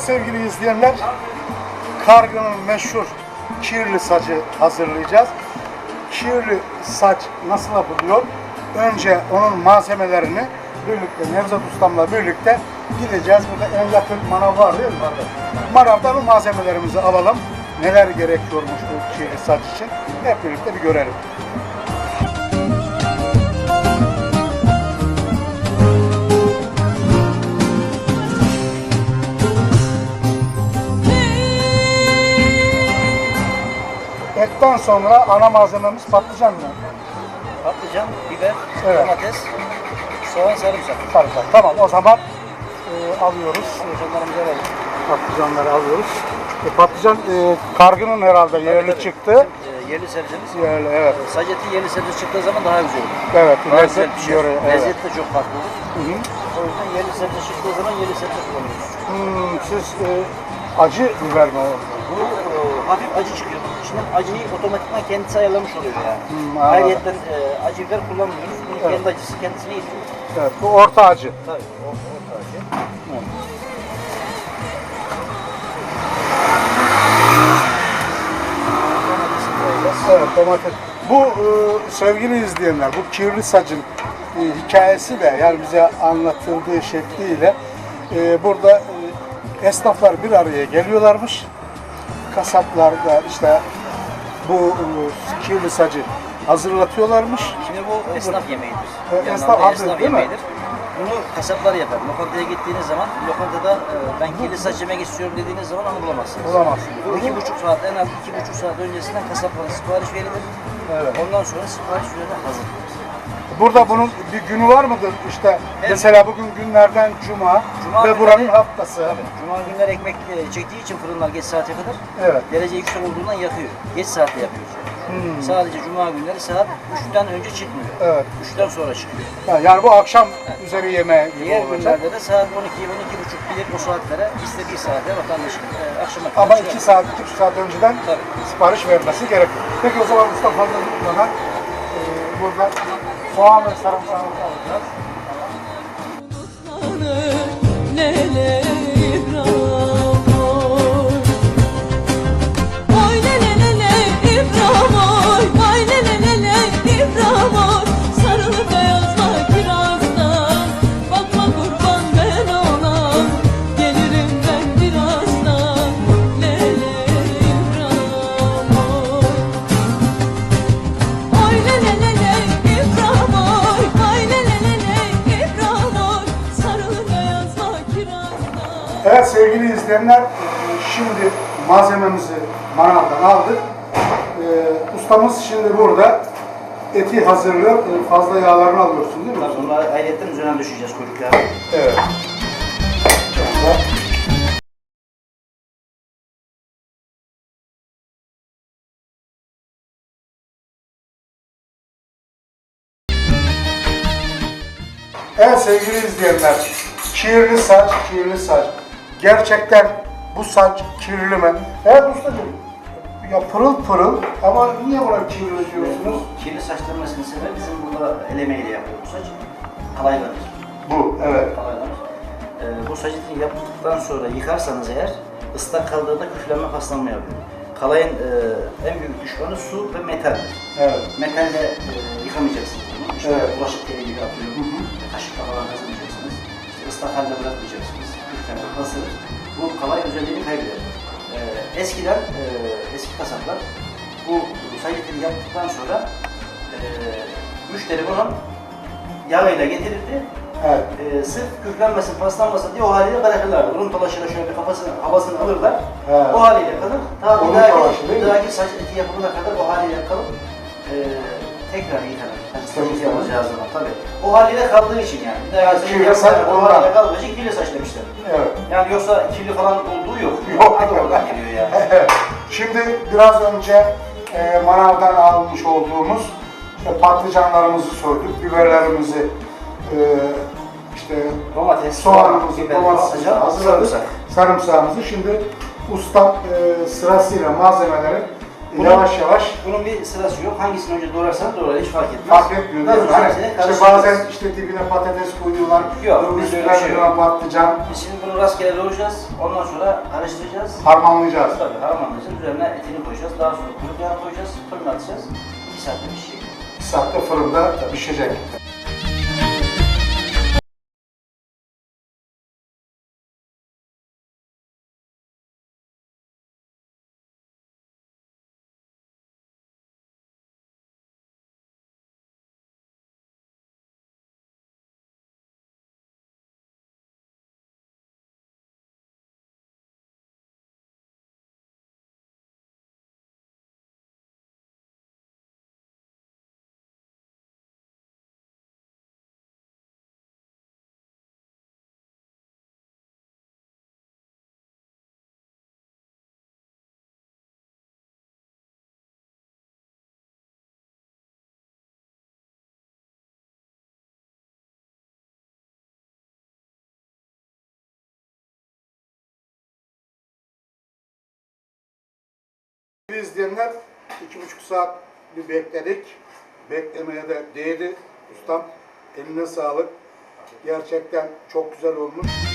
Sevgili izleyenler, kargının meşhur kirli sacı hazırlayacağız. Kirli saç nasıl yapılıyor? Önce onun malzemelerini birlikte Nevzat Ustam'la birlikte gideceğiz. Burada en yakın manav var değil mi? Manavdan o malzemelerimizi alalım. Neler gerekiyormuş bu kirli saç için hep birlikte bir görelim. Etten sonra ana malzememiz patlıcan mı? Patlıcan, biber, Evet. domates, soğan, sarımsak. Sarımsak. Tamam o zaman e, alıyoruz. Patlıcanlarımızı alalım. Patlıcanları alıyoruz. E, patlıcan e, kargının herhalde yerli Tabii. çıktı. Ee, yerli sebzemiz. Yerli evet. Saceti yerli sebze çıktığı zaman daha güzel olur. Evet. Daha lezzet güzel pişer. göre. Evet. Lezzet de çok farklı olur. Hı hı. O yüzden yerli sebze çıktığı zaman yerli sebze kullanıyoruz. Hmm, siz e, acı biber mi o? Bu e, hafif acı çıkıyor. Şimdi acıyı otomatikman kendisi ayarlamış oluyor yani. Hmm, anladım. E, acı biber kullanmıyoruz. Bunun Evet. kendi acısı kendisine yetiyor. Evet. Bu orta acı. Tabii. O, orta acı. Domatesi koyacağız. Evet domates. Bu e, sevgili izleyenler, bu kirli sacın e, hikayesi de yani bize anlatıldığı şekliyle e, burada e, esnaflar bir araya geliyorlarmış. Kasaplar da işte bu e, kirli sacı hazırlatıyorlarmış. Şimdi bu esnaf yemeğidir. Yani esnaf adı esnaf mi? yemeğidir. Bunu kasaplar yapar. Lokantaya gittiğiniz zaman lokantada e, ben kirli saç yemek istiyorum dediğiniz zaman onu bulamazsınız. Bulamazsınız. Bu iki buçuk saat en az iki buçuk saat öncesinden kasaplara sipariş verilir. Evet. Ondan sonra sipariş üzerine hazır. Burada bunun bir günü var mıdır? İşte Evet. mesela bugün günlerden cuma, Cuma ve günleri- buranın haftası. Cuma günleri ekmek e, çektiği için fırınlar geç saate kadar Evet. derece yüksek olduğundan yakıyor. Geç saatte yapıyoruz. Hmm. Sadece cuma günleri saat 3'ten önce çıkmıyor. Evet. 3'ten sonra çıkıyor. Yani bu akşam üzeri yemeği gibi Diğer olacak. günlerde de saat 12 12 buçuk bilir o saatlere istediği saate vatandaşın e, akşama kadar Ama çıkar. iki saat, iki buçuk saat önceden Tabii. sipariş vermesi gerekiyor. Peki o zaman tutmadan e, burada soğan ve sarımsağımızı alacağız. Lele Evet sevgili izleyenler, şimdi malzememizi manavdan aldık. E, ustamız şimdi burada eti hazırlıyor. E, fazla yağlarını alıyorsun değil mi? Ondan sonra ayrıyetten üzerine düşeceğiz kuyrukları. Evet. Evet sevgili izleyenler, kirli saç, kirli saç. Gerçekten bu saç kirli mi? Evet ustacığım, ya pırıl pırıl ama niye buna kirli diyorsunuz? Kirli saç dönmesinin sebebi bizim burada elemeyle yapıyoruz saç. Kalaylanır. Bu, evet. Kalaylanır. Ee, bu saçı yaptıktan sonra yıkarsanız eğer ıslak kaldığında küflenme paslanma yapıyor. Kalayın e, en büyük düşmanı su ve metaldir. Evet. Metalle e, yıkamayacaksınız bunu. İşte Evet. bulaşık teli gibi atıyor. Kaşıkla falan kazımayacaksınız. İşte ıslak halde bırakmayacaksınız. Paslanır. Bu kalay özelliğini kaybeder. Ee, eskiden e, eski kasaplar bu sayetini yaptıktan sonra e, müşteri bunu yağıyla getirirdi. Evet. E, sırf küflenmesin, paslanmasın diye o haliyle bırakırlardı. Bunun dolaşıyla şöyle bir kafasını, havasını alırlar. He. O haliyle kalır. Ta Onun bir dahaki, dahaki saç eti yapımına kadar o haliyle kalıp e, tekrar yıkanır. Eti yapacağı zaman tabii. O haliyle kaldığı için yani. Daha Kirli saç saç o haliyle kaldığı için kirli saç demişler. Evet. Yani yoksa kirli falan olduğu yok. Yok. Adı oradan geliyor yani. Evet. Şimdi biraz önce e, manavdan almış olduğumuz işte patlıcanlarımızı soyduk, biberlerimizi e, işte Domates, soğanımızı, biber, domatesimizi patlıcan, hazırladık. sarımsak. Sarımsağımızı. Şimdi ustam e, sırasıyla malzemeleri yavaş yavaş Bunun bir sırası yok. Hangisini önce doğrarsanız doğrar hiç fark etmez. fark etmiyor değil mi? Hani işte bazen işte dibine patates koyuyorlar. Yok, öbür bizde öyle şey yok. patlıcan. Biz şimdi bunu rastgele doğrayacağız. Ondan sonra karıştıracağız. Harmanlayacağız. Tabii harmanlayacağız. Üzerine etini koyacağız. Daha sonra kuyruk yağı koyacağız. Fırına atacağız. 2 saatte pişecek. 2 saatte fırında pişecek. İzleyenler iki buçuk saat bir bekledik. Beklemeye de değdi. Ustam eline sağlık. Gerçekten çok güzel olmuş.